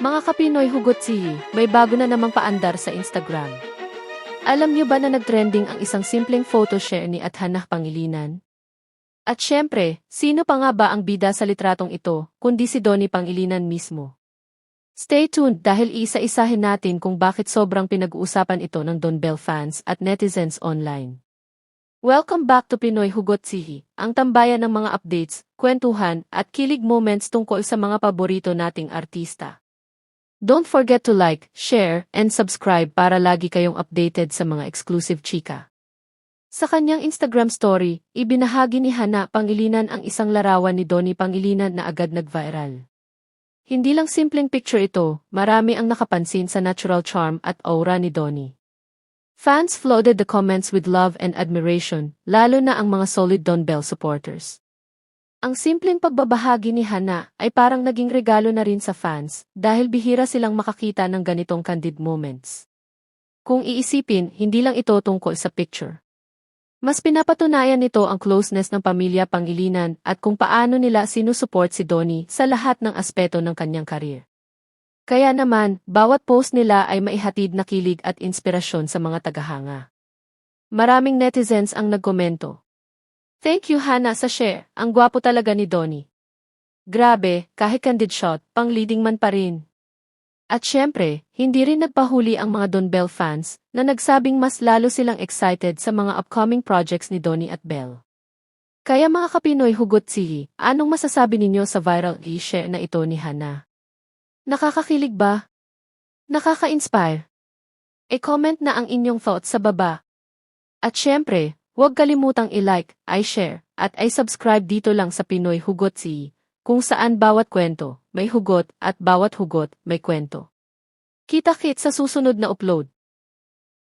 Mga kapinoy hugot sihi, may bago na namang paandar sa Instagram. Alam niyo ba na nagtrending ang isang simpleng photo share ni Athanah Pangilinan? At syempre, sino pa nga ba ang bida sa litratong ito, kundi si Donnie Pangilinan mismo? Stay tuned dahil iisa-isahin natin kung bakit sobrang pinag-uusapan ito ng Don Bell fans at netizens online. Welcome back to Pinoy Hugot Sihi, ang tambayan ng mga updates, kwentuhan, at kilig moments tungkol sa mga paborito nating artista. Don't forget to like, share, and subscribe para lagi kayong updated sa mga exclusive chika. Sa kanyang Instagram story, ibinahagi ni Hana Pangilinan ang isang larawan ni Donnie Pangilinan na agad nag-viral. Hindi lang simpleng picture ito, marami ang nakapansin sa natural charm at aura ni Donnie. Fans flooded the comments with love and admiration, lalo na ang mga solid Don Bell supporters. Ang simpleng pagbabahagi ni Hana ay parang naging regalo na rin sa fans dahil bihira silang makakita ng ganitong candid moments. Kung iisipin, hindi lang ito tungkol sa picture. Mas pinapatunayan nito ang closeness ng pamilya Pangilinan at kung paano nila sinusuport si Donnie sa lahat ng aspeto ng kanyang karir. Kaya naman, bawat post nila ay maihatid na kilig at inspirasyon sa mga tagahanga. Maraming netizens ang nagkomento. Thank you Hana sa share, ang gwapo talaga ni Donnie. Grabe, kahit candid shot, pang leading man pa rin. At syempre, hindi rin nagpahuli ang mga Don Bell fans na nagsabing mas lalo silang excited sa mga upcoming projects ni Donnie at Bell. Kaya mga kapinoy hugot sihi, anong masasabi ninyo sa viral i-share na ito ni Hana? Nakakakilig ba? Nakaka-inspire? E-comment na ang inyong thoughts sa baba. At syempre, huwag kalimutang i-like, i-share, at i-subscribe dito lang sa Pinoy Hugot Si, kung saan bawat kwento, may hugot at bawat hugot, may kwento. Kita-kit sa susunod na upload.